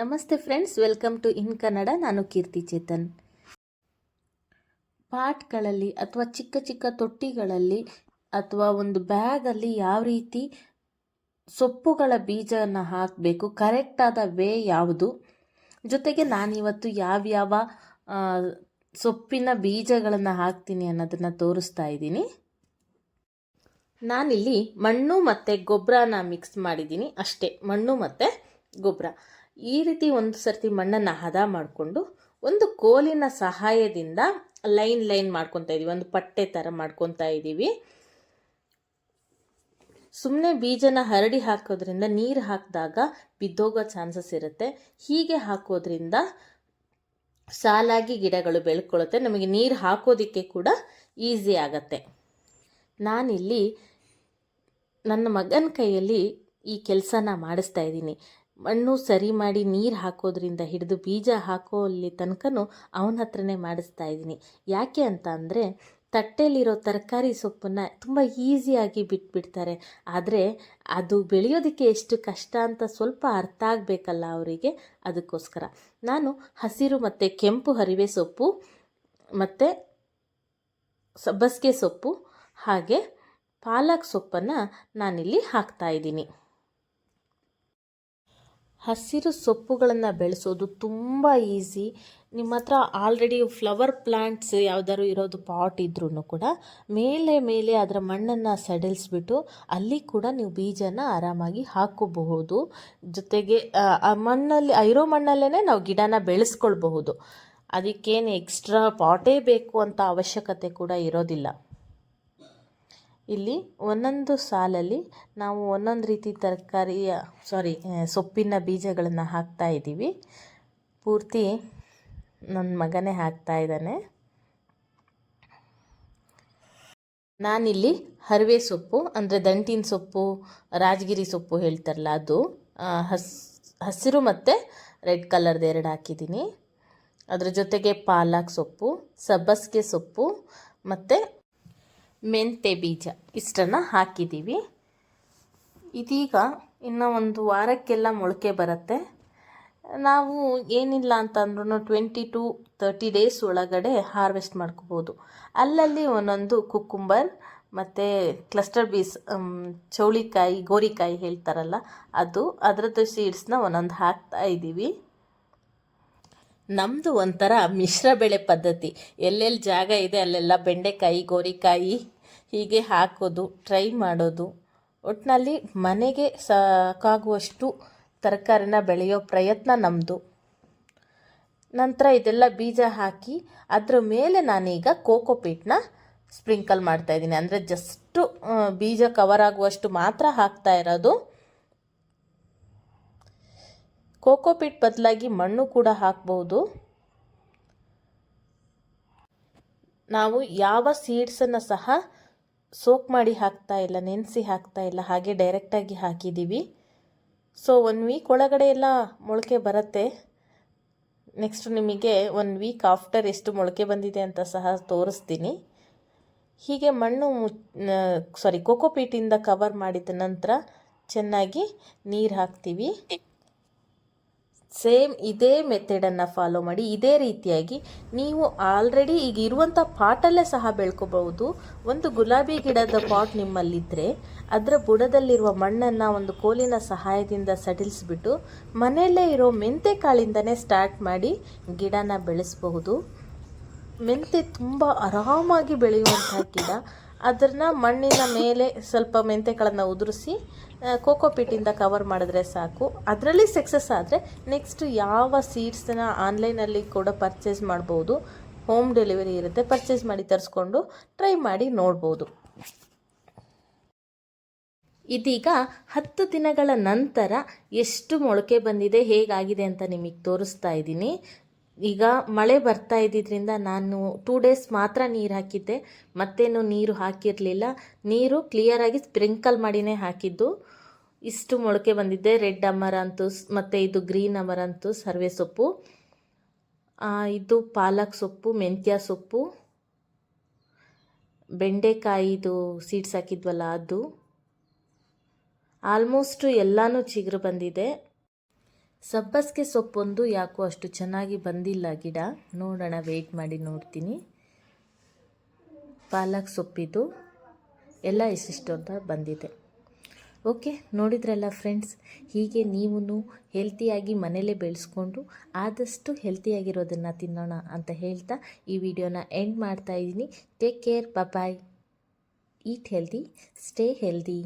ನಮಸ್ತೆ friends, welcome to in Kannada. ನಾನು ಕೀರ್ತಿ ಚೇತನ್. ಪಾಟ್ಗಳಲ್ಲಿ ಅಥವಾ ಚಿಕ್ಕ ಚಿಕ್ಕ ತೊಟ್ಟಿಗಳಲ್ಲಿ ಅಥವಾ ಒಂದು ಬ್ಯಾಗಲ್ಲಿ ಯಾವ ರೀತಿ ಸೊಪ್ಪುಗಳ ಬೀಜವನ್ನು ಹಾಕಬೇಕು ಕರೆಕ್ಟಾದ ವೇ ಯಾವುದು? ಜೊತೆಗೆ ನಾನಿವತ್ತು ಯಾವ್ಯಾವ ಸೊಪ್ಪಿನ ಬೀಜಗಳನ್ನು ಹಾಕ್ತೀನಿ ಅನ್ನೋದನ್ನು ತೋರಿಸ್ತಾ ಇದ್ದೀನಿ. ನಾನಿಲ್ಲಿ ಮಣ್ಣು ಮತ್ತು ಗೊಬ್ಬರನ ಮಿಕ್ಸ್ ಮಾಡಿದ್ದೀನಿ. ಅಷ್ಟೇ, ಮಣ್ಣು ಮತ್ತು ಗೊಬ್ಬರ ಈ ರೀತಿ ಒಂದು ಸರ್ತಿ ಮಣ್ಣನ್ನು ಹದ ಮಾಡಿಕೊಂಡು ಒಂದು ಕೋಲಿನ ಸಹಾಯದಿಂದ ಲೈನ್ ಲೈನ್ ಮಾಡ್ಕೊತಾ ಇದ್ದೀವಿ ಒಂದು ಪಟ್ಟೆ ಥರ ಮಾಡ್ಕೊತಾ ಇದ್ದೀವಿ ಸುಮ್ಮನೆ ಬೀಜನ ಹರಡಿ ಹಾಕೋದ್ರಿಂದ, ನೀರು ಹಾಕಿದಾಗ ಬಿದ್ದೋಗೋ ಚಾನ್ಸಸ್ ಇರುತ್ತೆ. ಹೀಗೆ ಹಾಕೋದ್ರಿಂದ ಸಾಲಾಗಿ ಗಿಡಗಳು ಬೆಳ್ಕೊಳ್ಳುತ್ತೆ ನಮಗೆ ನೀರು ಹಾಕೋದಕ್ಕೆ ಕೂಡ ಈಸಿ ಆಗತ್ತೆ. ನಾನಿಲ್ಲಿ ನನ್ನ ಮಗನ ಕೈಯಲ್ಲಿ ಈ ಕೆಲಸನ ಮಾಡಿಸ್ತಾ ಇದ್ದೀನಿ. ಮಣ್ಣು ಸರಿ ಮಾಡಿ ನೀರು ಹಾಕೋದ್ರಿಂದ ಹಿಡಿದು ಬೀಜ ಹಾಕೋ ಅಲ್ಲಿ ತನಕನೂ ಅವನ ಹತ್ರನೇ ಮಾಡಿಸ್ತಾ ಇದ್ದೀನಿ. ಯಾಕೆ ಅಂತ ಅಂದರೆ ತಟ್ಟೆಲಿರೋ ತರಕಾರಿ ಸೊಪ್ಪನ್ನು ತುಂಬ ಈಸಿಯಾಗಿ ಬಿಟ್ಬಿಡ್ತಾರೆ. ಆದರೆ, ಅದು ಬೆಳೆಯೋದಕ್ಕೆ ಎಷ್ಟು ಕಷ್ಟ ಅಂತ ಸ್ವಲ್ಪ ಅರ್ಥ ಆಗಬೇಕಲ್ಲ ಅವರಿಗೆ? ಅದಕ್ಕೋಸ್ಕರ. ನಾನು ಹಸಿರು ಮತ್ತು ಕೆಂಪು ಹರಿವೆ ಸೊಪ್ಪು, ಮತ್ತು ಸಬ್ಬಸಿಗೆ ಸೊಪ್ಪು, ಹಾಗೆ ಪಾಲಕ್ ಸೊಪ್ಪನ್ನು ನಾನಿಲ್ಲಿ ಹಾಕ್ತಾ ಇದ್ದೀನಿ. ಹಸಿರು ಸೊಪ್ಪುಗಳನ್ನು ಬೆಳೆಸೋದು ತುಂಬ ಈಸಿ. ನಿಮ್ಮ ಹತ್ರ ಆಲ್ರೆಡಿ ಫ್ಲವರ್ ಪ್ಲ್ಯಾಂಟ್ಸ್ ಯಾವ್ದಾದ್ರು ಇರೋದು ಪಾಟ್ ಇದ್ರೂ ಕೂಡ ಮೇಲೆ ಮೇಲೆ ಅದರ ಮಣ್ಣನ್ನು ಸಡಿಲಿಸ್ಬಿಟ್ಟು ಅಲ್ಲಿ ಕೂಡ ನೀವು ಬೀಜನ ಆರಾಮಾಗಿ ಹಾಕೋಬಹುದು. ಜೊತೆಗೆ ಆ, ಮಣ್ಣಲ್ಲಿ ಐರೋ ಮಣ್ಣಲ್ಲೇ ನಾವು ಗಿಡನ ಬೆಳೆಸ್ಕೊಳ್ಬಹುದು. ಅದಕ್ಕೇನು ಎಕ್ಸ್ಟ್ರಾ ಪಾಟೇ ಬೇಕು ಅಂತ ಅವಶ್ಯಕತೆ ಕೂಡ ಇರೋದಿಲ್ಲ. ಇಲ್ಲಿ ಒಂದೊಂದು ಸಾಲಲ್ಲಿ ನಾವು ಒಂದೊಂದು ರೀತಿ ತರಕಾರಿಯ ಸಾರಿ ಸೊಪ್ಪಿನ ಬೀಜಗಳನ್ನು ಹಾಕ್ತಾ ಇದ್ದೀವಿ. ಪೂರ್ತಿ ನನ್ನ ಮಗನೇ ಹಾಕ್ತಾ ಇದ್ದಾನೆ. ನಾನಿಲ್ಲಿ ಹರಿವೆ ಸೊಪ್ಪು, ಅಂದರೆ ದಂಟಿನ ಸೊಪ್ಪು, ರಾಜಗಿರಿ ಸೊಪ್ಪು ಹೇಳ್ತಾರಲ್ಲ ಅದು. ಹಸ್, ಹಸಿರು ಮತ್ತು ರೆಡ್ ಕಲರ್ದು ಎರಡು ಹಾಕಿದ್ದೀನಿ. ಅದರ ಜೊತೆಗೆ ಪಾಲಕ್ ಸೊಪ್ಪು, ಸಬ್ಬಸಿಗೆ ಸೊಪ್ಪು, ಮತ್ತು ಮೆಂತೆ ಬೀಜ ಇಷ್ಟನ್ನು ಹಾಕಿದ್ದೀವಿ. ಇದೀಗ ಇನ್ನು ಒಂದು ವಾರಕ್ಕೆಲ್ಲ ಮೊಳಕೆ ಬರುತ್ತೆ. ನಾವು ಏನಿಲ್ಲ ಅಂತಂದ್ರೂ ಟ್ವೆಂಟಿ ಟು ತರ್ಟಿ ಡೇಸ್ ಒಳಗಡೆ ಹಾರ್ವೆಸ್ಟ್ ಮಾಡ್ಕೋಬೋದು. ಅಲ್ಲಲ್ಲಿ ಒಂದೊಂದು ಕುಕ್ಕುಂಬರ್ ಮತ್ತು ಕ್ಲಸ್ಟರ್ ಬೀಸ್ ಚೌಳಿಕಾಯಿ, ಗೋರಿಕಾಯಿ ಹೇಳ್ತಾರಲ್ಲ, ಅದು ಅದರದ್ದು ಸೀಡ್ಸ್ನ ಒಂದೊಂದು ಹಾಕ್ತಾ ಇದ್ದೀವಿ ನಮ್ಮದು ಒಂಥರ ಮಿಶ್ರ ಬೆಳೆ ಪದ್ಧತಿ. ಎಲ್ಲೆಲ್ಲಿ ಜಾಗ ಇದೆ, ಅಲ್ಲೆಲ್ಲ ಬೆಂಡೆಕಾಯಿ, ಗೋರಿಕಾಯಿ ಹೀಗೆ ಹಾಕೋದು ಟ್ರೈ ಮಾಡೋದು. ಒಟ್ಟಿನಲ್ಲಿ ಮನೆಗೆ ಸಾಕಾಗುವಷ್ಟು ತರಕಾರಿನ ಬೆಳೆಯೋ ಪ್ರಯತ್ನ ನಮ್ಮದು ನಂತರ ಇದೆಲ್ಲ ಬೀಜ ಹಾಕಿ ಅದರ ಮೇಲೆ ನಾನೀಗ ಕೋಕೋಪೀಟ್ನ ಸ್ಪ್ರಿಂಕಲ್ ಮಾಡ್ತಾ ಇದ್ದೀನಿ. ಅಂದರೆ ಜಸ್ಟು ಬೀಜ ಕವರ್ ಆಗುವಷ್ಟು ಮಾತ್ರ ಹಾಕ್ತಾ ಇರೋದು. ಕೋಕೋಪೀಟ್ ಬದಲಾಗಿ ಮಣ್ಣು ಕೂಡ ಹಾಕ್ಬೋದು. ನಾವು ಯಾವ ಸೀಡ್ಸನ್ನು ಸಹ ಸೋಕ್ ಮಾಡಿ ಹಾಕ್ತಾ ಇಲ್ಲ, ನೆನೆಸಿ ಹಾಕ್ತಾ ಇಲ್ಲ, ಹಾಗೆ ಡೈರೆಕ್ಟಾಗಿ ಹಾಕಿದ್ದೀವಿ ಸೊ ಒನ್ ವೀಕ್ ಒಳಗಡೆ ಎಲ್ಲ ಮೊಳಕೆ ಬರುತ್ತೆ. ನೆಕ್ಸ್ಟ್ ನಿಮಗೆ ಒನ್ ವೀಕ್ ಆಫ್ಟರ್ ಎಷ್ಟು ಮೊಳಕೆ ಬಂದಿದೆ ಅಂತ ಸಹ ತೋರಿಸ್ತೀನಿ. ಹೀಗೆ ಮಣ್ಣು ಸಾರಿ ಕೋಕೋಪೀಟಿಂದ ಕವರ್ ಮಾಡಿದ ನಂತರ ಚೆನ್ನಾಗಿ ನೀರು ಹಾಕ್ತೀವಿ. ಸೇಮ್ ಇದೇ ಮೆಥಡನ್ನು ಫಾಲೋ ಮಾಡಿ ಇದೇ ರೀತಿಯಾಗಿ ನೀವು ಆಲ್ರೆಡಿ ಈಗ ಇರುವಂಥ ಪಾಟಲ್ಲೇ ಸಹ ಬೆಳ್ಕೋಬಹುದು. ಒಂದು ಗುಲಾಬಿ ಗಿಡದ ಪಾಟ್ ನಿಮ್ಮಲ್ಲಿದ್ದರೆ ಅದರ ಬುಡದಲ್ಲಿರುವ ಮಣ್ಣನ್ನು ಒಂದು ಕೋಲಿನ ಸಹಾಯದಿಂದ ಸಡಿಲಿಸ್ಬಿಟ್ಟು ಮನೆಯಲ್ಲೇ ಇರೋ ಮೆಂತೆ ಕಾಳಿಂದನೇ ಸ್ಟಾರ್ಟ್ ಮಾಡಿ ಗಿಡನ ಬೆಳೆಸಬಹುದು. ಮೆಂತೆ ತುಂಬ ಆರಾಮಾಗಿ ಬೆಳೆಯುವಂಥ ಗಿಡ. ಅದನ್ನು ಮಣ್ಣಿನ ಮೇಲೆ ಸ್ವಲ್ಪ ಮೆಂತೆಗಳನ್ನು ಉದುರಿಸಿ ಕೋಕೋಪೀಟಿಂದ ಕವರ್ ಮಾಡಿದ್ರೆ ಸಾಕು. ಅದರಲ್ಲಿ ಸಕ್ಸಸ್ ಆದರೆ ನೆಕ್ಸ್ಟ್ ಯಾವ ಸೀಡ್ಸನ್ನ ಆನ್ಲೈನಲ್ಲಿ ಕೂಡ ಪರ್ಚೇಸ್ ಮಾಡ್ಬೋದು ಹೋಮ್ ಡೆಲಿವರಿ ಇರುತ್ತೆ ಪರ್ಚೇಸ್ ಮಾಡಿ ತರಿಸ್ಕೊಂಡು ಟ್ರೈ ಮಾಡಿ ನೋಡ್ಬೋದು. ಇದೀಗ ಹತ್ತು ದಿನಗಳ ನಂತರ ಎಷ್ಟು ಮೊಳಕೆ ಬಂದಿದೆ, ಹೇಗಾಗಿದೆ ಅಂತ ನಿಮಗೆ ತೋರಿಸ್ತಾ ಇದ್ದೀನಿ. ಈಗ ಮಳೆ ಬರ್ತಾ ಇದ್ದಿದ್ದರಿಂದ ನಾನು ಟೂ ಡೇಸ್ ಮಾತ್ರ ನೀರು ಹಾಕಿದ್ದೆ. ಮತ್ತೇನು ನೀರು ಹಾಕಿರಲಿಲ್ಲ. ನೀರು ಕ್ಲಿಯರಾಗಿ ಸ್ಪ್ರಿಂಕಲ್ ಮಾಡಿನೇ ಹಾಕಿದ್ದು. ಇಷ್ಟು ಮೊಳಕೆ ಬಂದಿದ್ದೆ. ರೆಡ್ ಅಮರಂತುಸ್ ಮತ್ತು ಇದು ಗ್ರೀನ್ ಅಮರಂತುಸ್ ಸರ್ವೆ ಸೊಪ್ಪು. ಇದು ಪಾಲಕ್ ಸೊಪ್ಪು, ಮೆಂತ್ಯ ಸೊಪ್ಪು. ಬೆಂಡೆಕಾಯಿದು ಸೀಡ್ಸ್ ಹಾಕಿದ್ವಲ್ಲ ಅದು. ಆಲ್ಮೋಸ್ಟು ಎಲ್ಲನೂ ಚಿಗುರು ಬಂದಿದೆ. ಸಬ್ಬಸಿಗೆ ಸೊಪ್ಪೊಂದು ಯಾಕೋ ಅಷ್ಟು ಚೆನ್ನಾಗಿ ಬಂದಿಲ್ಲ ಗಿಡ. ನೋಡೋಣ ವೆಯ್ಟ್ ಮಾಡಿ ನೋಡ್ತೀನಿ. ಪಾಲಕ್ ಸೊಪ್ಪಿದು. ಎಲ್ಲ ಇಷ್ಟಿಷ್ಟು ಅಂತ ಬಂದಿದೆ. ಓಕೆ ನೋಡಿದ್ರಲ್ಲ ಫ್ರೆಂಡ್ಸ್ ಹೀಗೆ ನೀವು ಹೆಲ್ತಿಯಾಗಿ ಮನೇಲೇ ಬೆಳೆಸ್ಕೊಂಡು ಆದಷ್ಟು ಹೆಲ್ತಿಯಾಗಿರೋದನ್ನು ತಿನ್ನೋಣ ಅಂತ ಹೇಳ್ತಾ ಈ ವಿಡಿಯೋನ ಎಂಡ್ ಮಾಡ್ತಾ ಇದ್ದೀನಿ. Take care bye eat healthy stay healthy